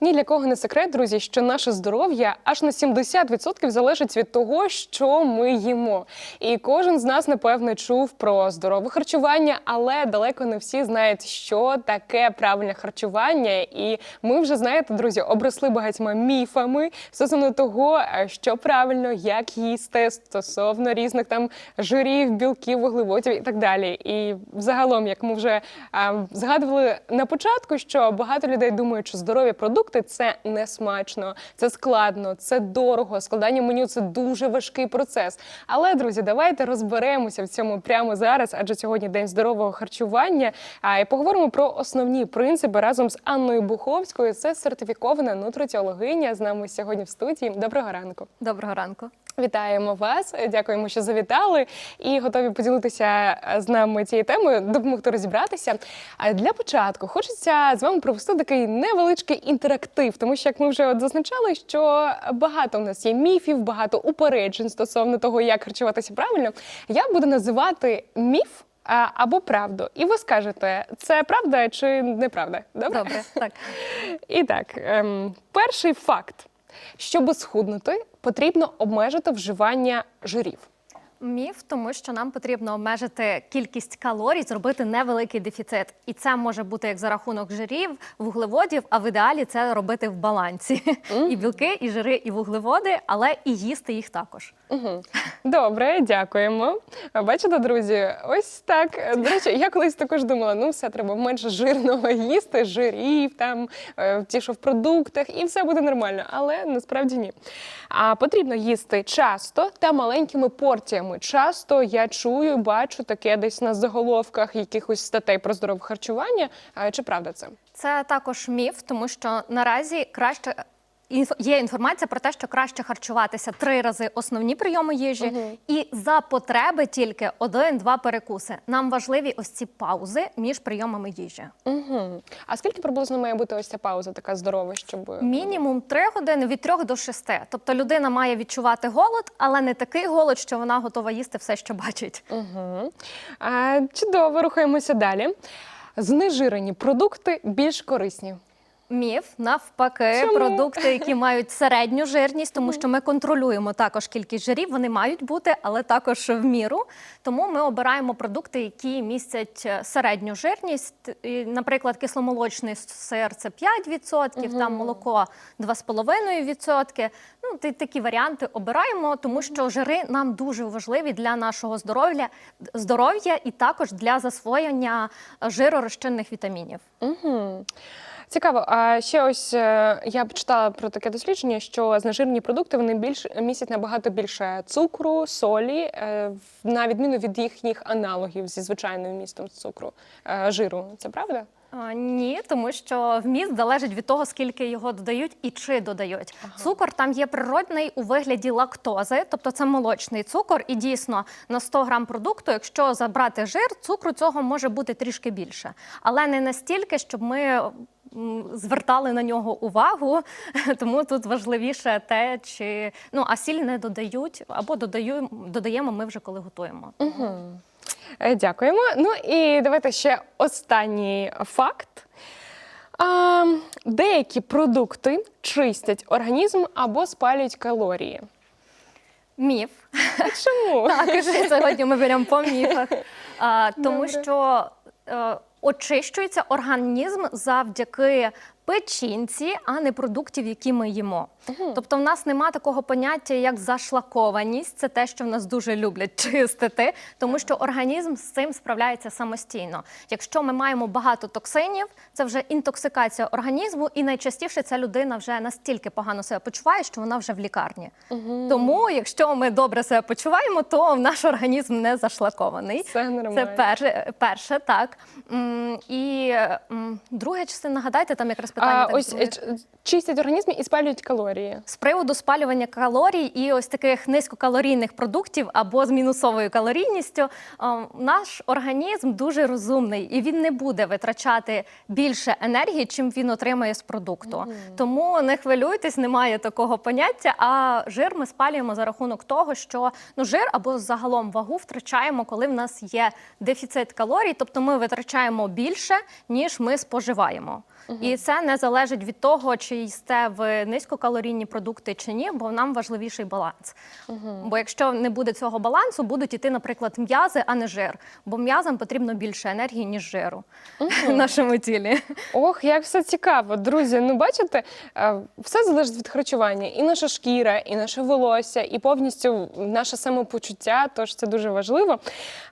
Ні для кого не секрет, друзі, що наше здоров'я аж на 70% залежить від того, що ми їмо. І кожен з нас, напевне, чув про здорове харчування, але далеко не всі знають, що таке правильне харчування. І ми вже знаєте, друзі, обросли багатьма міфами стосовно того, е, що правильно, як їсти стосовно різних там жирів, білків, вуглеводів і так далі. І загалом, як ми вже а, згадували на початку, що багато людей думають, що здорові продукти це не смачно, це складно, це дорого. Складання меню це дуже важкий процес. Але, друзі, давайте розберемося в цьому прямо зараз, адже сьогодні день здорового харчування. А і поговоримо про основні принципи разом з Анною Буховською. Це сертифікована нутриціологиня. З нами сьогодні в студії. Доброго ранку. Доброго ранку. Вітаємо вас, дякуємо, що завітали і готові поділитися з нами цією темою, допомогти розібратися. А для початку хочеться з вами провести такий невеличкий інтерактив, тому що як ми вже от зазначали, що багато в нас є міфів, багато упереджень стосовно того, як харчуватися правильно. Я буду називати міф. Або правду, і ви скажете, це правда чи неправда? Добре? Добре, так. І так, ем, перший факт: щоб схуднути, потрібно обмежити вживання жирів. Міф, тому що нам потрібно обмежити кількість калорій, зробити невеликий дефіцит. І це може бути як за рахунок жирів, вуглеводів, а в ідеалі це робити в балансі. І білки, і жири, і вуглеводи, але і їсти їх також. Угу. Добре, дякуємо. Бачите, друзі, ось так. До речі, я колись також думала: ну все, треба менше жирного їсти, жирів там, е, ті, що в продуктах, і все буде нормально. Але насправді ні. А потрібно їсти часто та маленькими порціями. Часто я чую, бачу таке десь на заголовках якихось статей про здорове харчування. А Чи правда це? Це також міф, тому що наразі краще. Є інформація про те, що краще харчуватися три рази основні прийоми їжі, і за потреби тільки один-два перекуси. Нам важливі ось ці паузи між прийомами їжі. Угу. А скільки приблизно має бути ось ця пауза така здорова, щоб Мінімум 3 години від 3 до 6. Тобто людина має відчувати голод, але не такий голод, що вона готова їсти все, що бачить. Угу. А, чудово, рухаємося далі. Знежирені продукти більш корисні. Міф навпаки, Чому? продукти, які мають середню жирність, тому що ми контролюємо також кількість жирів. Вони мають бути, але також в міру. Тому ми обираємо продукти, які містять е, середню жирність. І, Наприклад, кисломолочний сир це 5%, там молоко 2,5%. Ну, такі варіанти обираємо, тому що жири нам дуже важливі для нашого здоров'я, здоров'я і також для засвоєння е, жиророзчинних вітамінів. Угу. Цікаво. А ще ось е, я б читала про таке дослідження, що знежирені продукти вони більш містять набагато більше цукру, солі, е, на відміну від їхніх аналогів зі звичайним містом цукру, е, жиру. Це правда? А, Ні, тому що вміст залежить від того, скільки його додають і чи додають. Цукор там є природний у вигляді лактози, тобто це молочний цукор. І дійсно на 100 грам продукту, якщо забрати жир, цукру цього може бути трішки більше, але не настільки, щоб ми. м, Звертали на нього увагу, тому тут важливіше те, чи ну а сіль не додають або додаю, додаємо ми вже коли готуємо. Е, Дякуємо. Ну і давайте ще останній факт. А, деякі продукти чистять організм або спалюють калорії. Міф. Чому? Так, сьогодні ми беремо по міфах. А, тому Добре. що е, очищується організм завдяки печінці, а не продуктів, які ми їмо. Тобто, в нас нема такого поняття, як зашлакованість. Це те, що в нас дуже люблять чистити, тому що організм з цим справляється самостійно. Якщо ми маємо багато токсинів, це вже інтоксикація організму, і найчастіше ця людина вже настільки погано себе почуває, що вона вже в лікарні. Тому, якщо ми добре себе почуваємо, то наш організм не зашлакований. Це нормально. Це перше, перше так. І друга частина, нагадайте, там якраз питання. А, ось е, чистять організм і спалюють калорії. З приводу спалювання калорій і ось таких низькокалорійних продуктів або з мінусовою калорійністю, е, наш організм дуже розумний і він не буде витрачати більше енергії, чим він отримає з продукту. Тому не хвилюйтесь, немає такого поняття. А жир ми спалюємо за рахунок того, що ну жир або загалом вагу втрачаємо, коли в нас є дефіцит калорій, тобто ми витрачаємо більше ніж ми споживаємо. І це не залежить від того, чи їсте ви низькокалорійні продукти чи ні, бо нам важливіший баланс. Бо якщо не буде цього балансу, будуть іти, наприклад, м'язи, а не жир. Бо м'язам потрібно більше енергії, ніж жиру в нашому тілі. Ох, як все цікаво, друзі. Ну бачите, е, все залежить від харчування, і наша шкіра, і наше волосся, і повністю наше самопочуття. Тож це дуже важливо.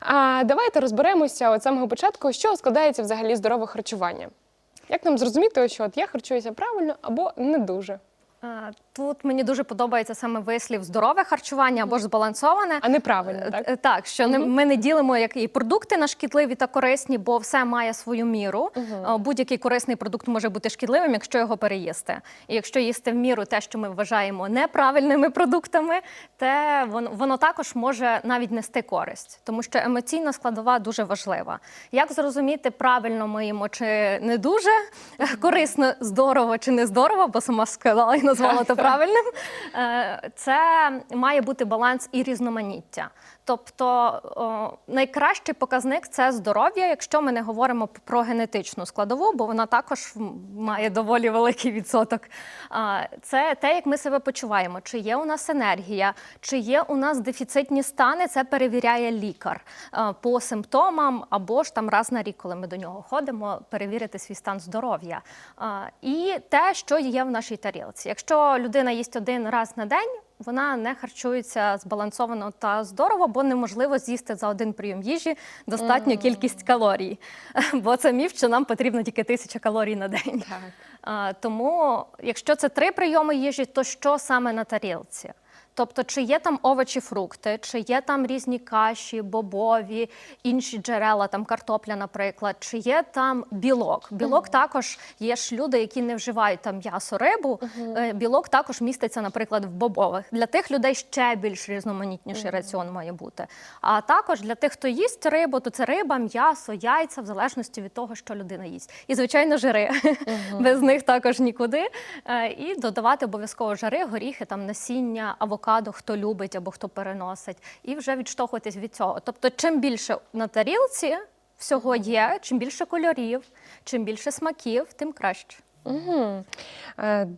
А давайте розберемося з самого початку, чого складається взагалі здорове харчування. Як нам зрозуміти, що от я харчуюся правильно або не дуже, А, Тут мені дуже подобається саме вислів здорове харчування або ж збалансоване. а неправильно, так? Е, Так, що не, ми не ділимо як і продукти на шкідливі та корисні, бо все має свою міру. Е, Будь-який корисний продукт може бути шкідливим, якщо його переїсти. І якщо їсти в міру те, що ми вважаємо неправильними продуктами, те воно, воно також може навіть нести користь, тому що емоційна складова дуже важлива. Як зрозуміти, правильно ми їмо чи не дуже корисно, здорово чи не здорово, бо сама сказала і назвала це правильним. Е, Це має бути баланс і різноманіття. Тобто найкращий показник це здоров'я, якщо ми не говоримо про генетичну складову, бо вона також має доволі великий відсоток. Це те, як ми себе почуваємо, чи є у нас енергія, чи є у нас дефіцитні стани, це перевіряє лікар а, по симптомам або ж там раз на рік, коли ми до нього ходимо, перевірити свій стан здоров'я. І те, що є в нашій тарілці. Якщо людина їсть один раз на день. Вона не харчується збалансовано та здорово, бо неможливо з'їсти за один прийом їжі достатню кількість калорій. Бо це міф, що нам потрібно тільки тисяча калорій на день. Так. Тому, якщо це три прийоми їжі, то що саме на тарілці? Тобто, чи є там овочі, фрукти, чи є там різні каші, бобові, інші джерела, там картопля, наприклад, чи є там білок. Білок також є ж люди, які не вживають там м'ясо, рибу. Е, Білок також міститься, наприклад, в бобових. Для тих людей ще більш різноманітніший раціон має бути. А також для тих, хто їсть рибу, то це риба, м'ясо, яйця, в залежності від того, що людина їсть. І звичайно, жири. Без них також нікуди. Е, І додавати обов'язково жари, горіхи, там насіння, авокадо, хто любить або хто переносить, і вже відштовхуватись від цього. Тобто, чим більше на тарілці всього є, чим більше кольорів, чим більше смаків, тим краще. Угу.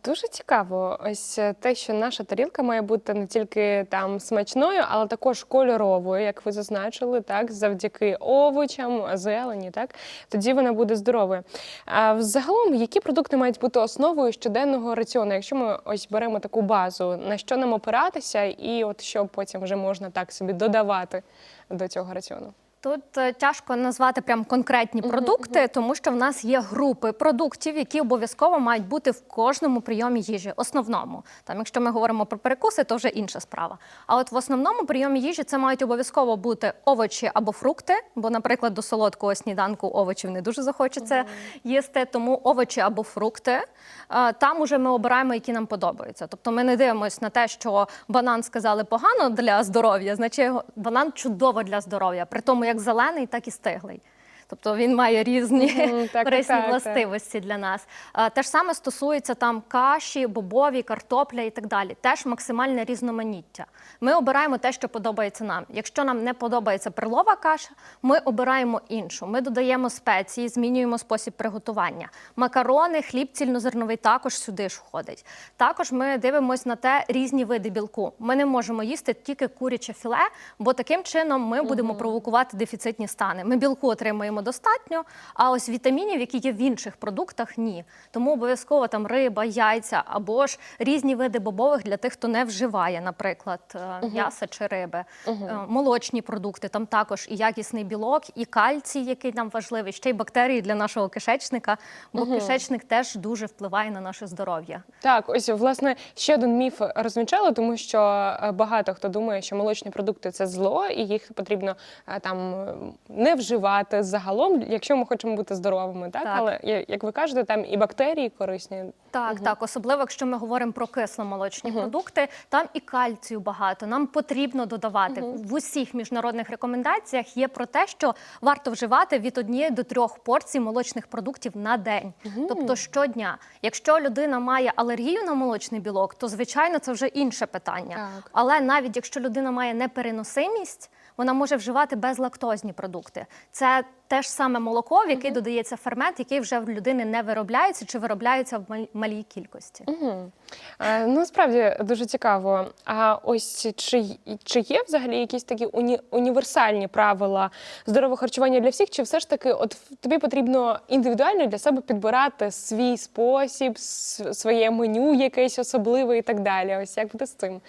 Дуже цікаво. Ось е, те, що наша тарілка має бути не тільки там смачною, але також кольоровою, як ви зазначили, так, завдяки овочам, зелені, так, тоді вона буде здоровою. А взагалом, які продукти мають бути основою щоденного раціону, якщо ми ось беремо таку базу, на що нам опиратися, і от що потім вже можна так собі додавати до цього раціону? Тут е, тяжко назвати прям конкретні продукти, тому що в нас є групи продуктів, які обов'язково мають бути в кожному прийомі їжі. Основному, там, якщо ми говоримо про перекуси, то вже інша справа. А от в основному прийомі їжі це мають обов'язково бути овочі або фрукти, бо, наприклад, до солодкого сніданку овочів не дуже захочеться їсти. Тому овочі або фрукти. Е, Там уже ми обираємо, які нам подобаються. Тобто ми не дивимося на те, що банан сказали погано для здоров'я, значить банан чудово для здоров'я, при тому як зелений, так і стиглий. Тобто він має різні так, корисні так, так. властивості для нас. Те ж саме стосується там каші, бобові, картопля і так далі. Теж максимальне різноманіття. Ми обираємо те, що подобається нам. Якщо нам не подобається перлова каша, ми обираємо іншу. Ми додаємо спеції, змінюємо спосіб приготування. Макарони, хліб цільнозерновий також сюди ж входить. Також ми дивимося на те різні види білку. Ми не можемо їсти тільки куряче філе, бо таким чином ми будемо провокувати дефіцитні стани. Ми білку отримуємо достатньо, а ось вітамінів, які є в інших продуктах, ні. Тому обов'язково там риба, яйця або ж різні види бобових для тих, хто не вживає, наприклад, е, м'яса чи риби. Е, Молочні продукти, там також і якісний білок, і кальцій, який нам важливий, ще й бактерії для нашого кишечника, бо кишечник теж дуже впливає на наше здоров'я. Так, ось власне ще один міф розмічала, тому що е, багато хто думає, що молочні продукти це зло, і їх потрібно там не вживати загалом, якщо ми хочемо бути здоровими. Так, Так. але як ви кажете, там і бактерії корисні. Так, так, особливо якщо ми говоримо про кисломолочні продукти, там і кальцію багато. Нам потрібно додавати в усіх міжнародних рекомендаціях. Є про те, що варто вживати від однієї до трьох порцій молочних продуктів на день, тобто щодня. Якщо людина має алергію на молочний білок, то звичайно це вже інше питання. Так. Але навіть якщо людина має непереносимість, вона може вживати безлактозні продукти. Це те ж саме молоко, в яке додається фермент, який вже в людини не виробляється чи виробляється в мал- малій кількості. Угу. Е, ну, справді дуже цікаво. А ось чи, чи є взагалі якісь такі уні, універсальні правила здорового харчування для всіх? Чи все ж таки, от тобі потрібно індивідуально для себе підбирати свій спосіб, своє меню якесь особливе і так далі? Ось як буде з цим?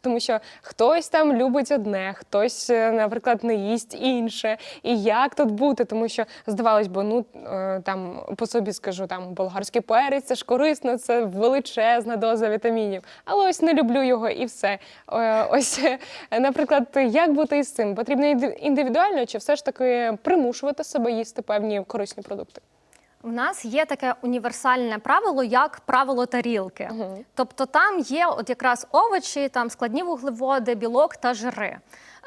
Тому що хтось там любить одне, хтось, е, наприклад, не їсть інше. І як тут бути? Тому що здавалось би, ну е, там по собі скажу, там болгарський перець, це ж корисно, це величезна доза вітамінів. Але ось не люблю його і все. Е, Ось, е, наприклад, як бути із цим? Потрібно індивідуально чи все ж таки примушувати себе їсти певні корисні продукти? В нас є таке універсальне правило, як правило тарілки. Тобто там є от якраз овочі, там складні вуглеводи, білок та жири.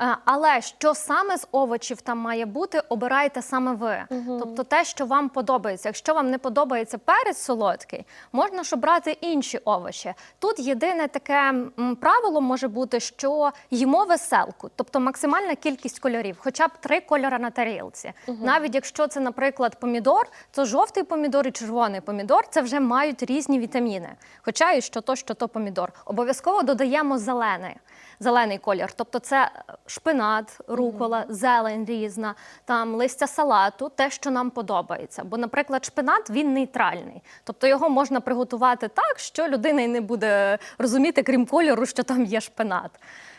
Е, Але що саме з овочів там має бути, обирайте саме ви. Тобто те, що вам подобається. Якщо вам не подобається перець солодкий, можна ж обрати інші овочі. Тут єдине таке правило може бути, що їмо веселку, тобто максимальна кількість кольорів, хоча б три кольори на тарілці. Навіть якщо це, наприклад, помідор, то жовтий помідор і червоний помідор це вже мають різні вітаміни. Хоча і що то, що то помідор. Обов'язково додаємо зелений. Зелений колір, тобто це е, шпинат, рукола, зелень різна, там листя салату, те, що нам подобається. Бо, наприклад, шпинат він нейтральний, тобто його можна приготувати так, що людина й не буде розуміти, крім кольору, що там є шпинат.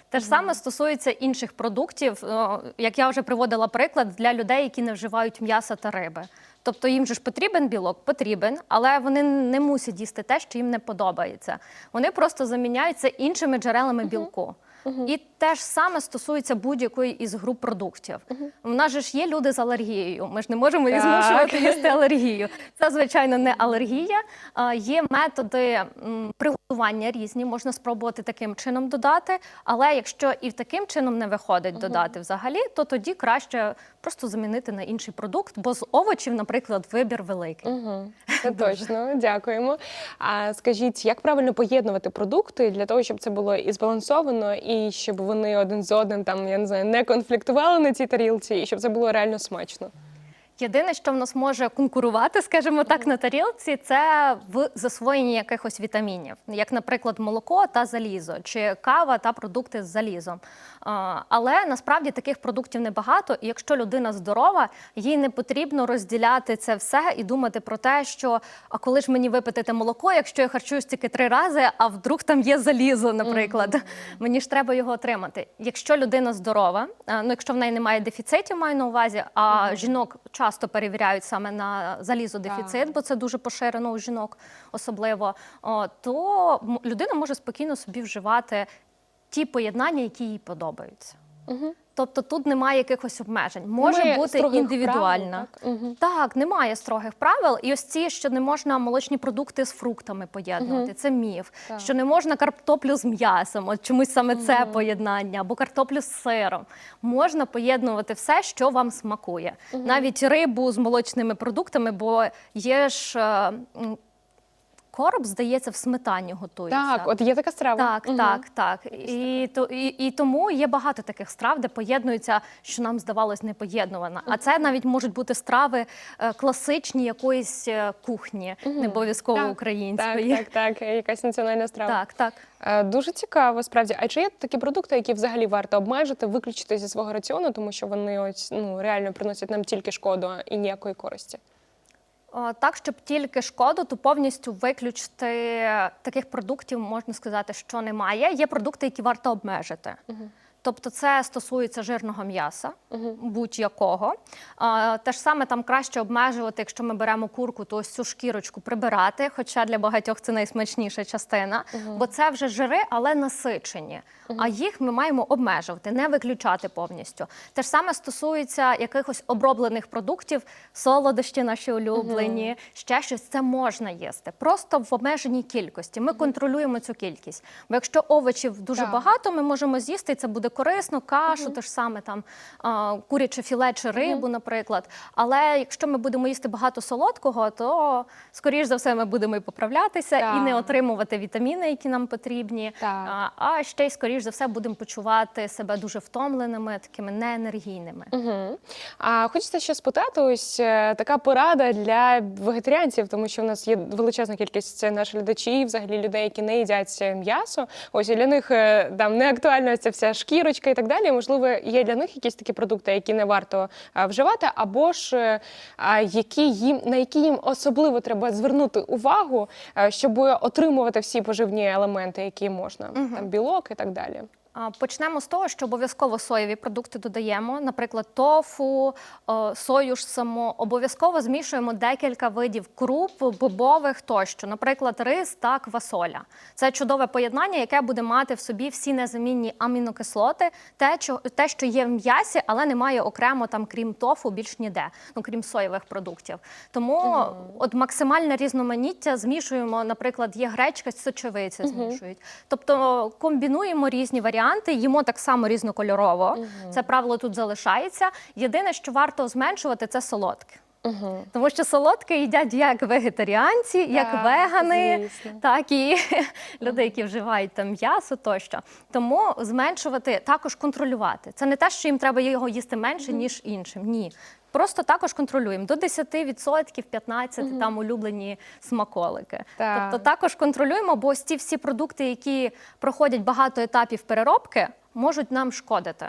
Те ж саме стосується інших продуктів, як я вже приводила приклад для людей, які не вживають м'яса та риби. Тобто їм же ж потрібен білок, потрібен, але вони не мусять їсти те, що їм не подобається. Вони просто заміняються іншими джерелами білку. І те ж саме стосується будь-якої із груп продуктів. У нас же ж є люди з алергією. Ми ж не можемо їх змушувати їсти алергію. Це звичайно не алергія. А, Є методи м, приготування різні, можна спробувати таким чином додати. Але якщо і таким чином не виходить додати взагалі, то тоді краще просто замінити на інший продукт, бо з овочів, наприклад, вибір великий. Угу. Це точно, дякуємо. А скажіть, як правильно поєднувати продукти для того, щоб це було і збалансовано, і щоб вони один з одним там, я не знаю, не конфліктували на цій тарілці, і щоб це було реально смачно? Єдине, що в нас може конкурувати, скажімо так, на тарілці, це в засвоєнні якихось вітамінів, як, наприклад, молоко та залізо, чи кава та продукти з залізом. Але насправді таких продуктів небагато, і якщо людина здорова, їй не потрібно розділяти це все і думати про те, що а коли ж мені випити те молоко, якщо я харчуюсь тільки три рази, а вдруг там є залізо, наприклад, мені ж треба його отримати. Якщо людина здорова, ну якщо в неї немає дефіцитів, маю на увазі, а жінок часто перевіряють саме на залізодефіцит, бо це дуже поширено у жінок, особливо, то людина може спокійно собі вживати ті поєднання, які їй подобаються. Тобто тут немає якихось обмежень. Може Немає бути індивідуальна. правил, так? Мгм. Так, немає строгих правил. І ось ці, що не можна молочні продукти з фруктами поєднувати. Це міф. Так. Що не можна картоплю з м'ясом, от чомусь саме це поєднання, або картоплю з сиром. Можна поєднувати все, що вам смакує. Навіть рибу з молочними продуктами, бо є ж. Короб, здається, в сметані готується. Так, от є така страва. Так, Мгм. так, так. І, то, і, і тому є багато таких страв, де поєднуються, що нам здавалось непоєднувано. А це навіть можуть бути страви е, класичні якоїсь е, кухні, не обов'язково Так, української. Так, так, так, якась національна страва. так, так. Е, Дуже цікаво, справді. А чи є такі продукти, які взагалі варто обмежити, виключити зі свого раціону, тому що вони ось ну реально приносять нам тільки шкоду і ніякої користі? О, Так, щоб тільки шкоду, то повністю виключити таких продуктів можна сказати, що немає. Є продукти, які варто обмежити. Тобто це стосується жирного м'яса, будь-якого. А, Те ж саме там краще обмежувати, якщо ми беремо курку, то ось цю шкірочку прибирати, хоча для багатьох це найсмачніша частина, бо це вже жири, але насичені. А їх ми маємо обмежувати, не виключати повністю. Те ж саме стосується якихось оброблених продуктів, солодощі наші улюблені, ще щось це можна їсти. Просто в обмеженій кількості. Ми контролюємо цю кількість. Бо якщо овочів дуже Так. багато, ми можемо з'їсти, і це буде корисно, кашу, те ж саме там куряче філе чи рибу, наприклад. Але якщо ми будемо їсти багато солодкого, то скоріш за все ми будемо і поправлятися і не отримувати вітаміни, які нам потрібні. Так. А, ще й скоріш за все будемо почувати себе дуже втомленими, такими неенергійними. Угу. А хочеться ще спитати, ось е, така порада для вегетаріанців, тому що в нас є величезна кількість наших глядачів, взагалі людей, які не їдять м'ясо. Ось і для них е, там не актуальна ця вся шкірочка і так далі. Можливо, є для них якісь такі продукти, які не варто е, вживати, або ж е, які їм на які їм особливо треба звернути увагу, е, щоб отримувати всі поживні елементи, які можна, там білок і так далі. Почнемо з того, що обов'язково соєві продукти додаємо, наприклад, тофу, е, сою ж само. Обов'язково змішуємо декілька видів круп, бобових тощо, наприклад, рис та квасоля. Це чудове поєднання, яке буде мати в собі всі незамінні амінокислоти, те, що, є в м'ясі, але немає окремо там, крім тофу, більш ніде, ну крім соєвих продуктів. Тому от максимальне різноманіття змішуємо, наприклад, є гречка, сочевиця змішують. Тобто комбінуємо різні варіанти, їмо так само різнокольорово. Це правило тут залишається. Єдине, що варто зменшувати, це солодке. Угу. Тому що солодке їдять як вегетаріанці, як вегани, звісно. так і люди, які вживають там м'ясо тощо. Тому зменшувати, також контролювати. Це не те, що їм треба його їсти менше, ніж іншим. Ні. Просто також контролюємо до 10%, 15% там улюблені смаколики. Так. Тобто також контролюємо, бо ось ці всі продукти, які проходять багато етапів переробки, можуть нам шкодити.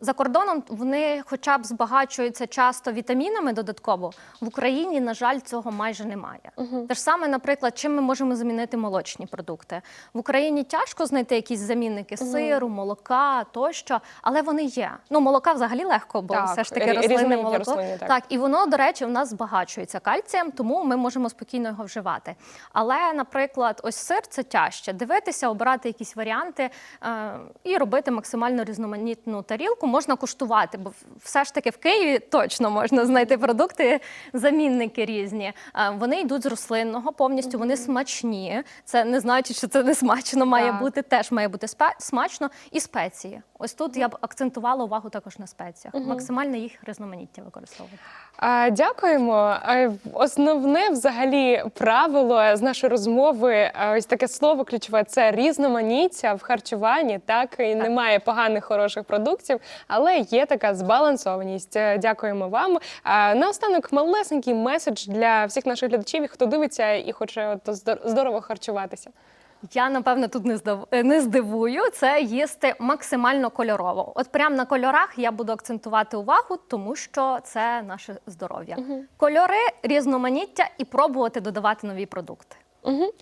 За кордоном вони хоча б збагачуються часто вітамінами додатково. В Україні, на жаль, цього майже немає. Те ж саме, наприклад, чим ми можемо замінити молочні продукти. В Україні тяжко знайти якісь замінники сиру, молока тощо, але вони є. Ну, молока взагалі легко, бо Так, все ж таки рослинне молоко. рослинні, так. так, і воно, до речі, в нас збагачується кальцієм, тому ми можемо спокійно його вживати. Але, наприклад, ось сир це тяжче. Дивитися, обирати якісь варіанти е, і робити максимально різноманітну тарілку. Можна куштувати, бо все ж таки в Києві точно можна знайти продукти, замінники різні. Е, вони йдуть з рослинного повністю, вони смачні. Це не значить, що це не смачно має бути. Теж має бути смачно і спеції. Ось тут я б акцентувала увагу також на спеціях. Максимально їх різноманіття використовувати. А, Дякуємо. Основне взагалі правило з нашої розмови, ось таке слово ключове це різноманіття в харчуванні. Так і немає поганих хороших продуктів, але є така збалансованість. Е, Дякуємо вам. А, Наостанок малесенький меседж для всіх наших глядачів, хто дивиться і хоче здорово харчуватися. Я напевно тут не здив... е, не здивую. Це їсти максимально кольорово. От прямо на кольорах я буду акцентувати увагу, тому що це наше здоров'я. Кольори, різноманіття і пробувати додавати нові продукти. Угу.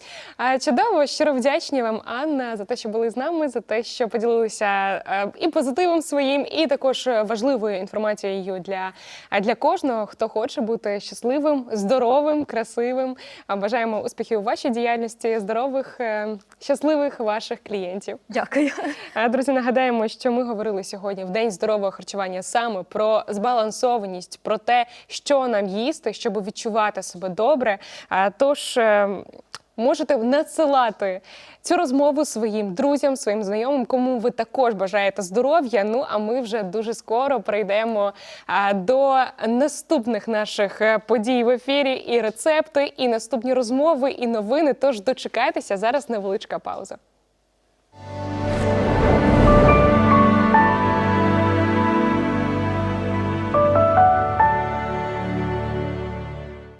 Чудово, щиро вдячні вам, Анна, за те, що були з нами, за те, що поділилися е, і позитивом своїм, і також важливою інформацією для, е, для кожного, хто хоче бути щасливим, здоровим, красивим. Бажаємо успіхів у вашій діяльності, здорових, е, щасливих ваших клієнтів. Дякую. Друзі, нагадаємо, що ми говорили сьогодні в день здорового харчування саме про збалансованість, про те, що нам їсти, щоб відчувати себе добре. Тож е, можете надсилати цю розмову своїм друзям, своїм знайомим, кому ви також бажаєте здоров'я. Ну а ми вже дуже скоро прийдемо до наступних наших е, подій в ефірі, і рецепти, і наступні розмови, і новини. Тож дочекайтеся зараз невеличка пауза.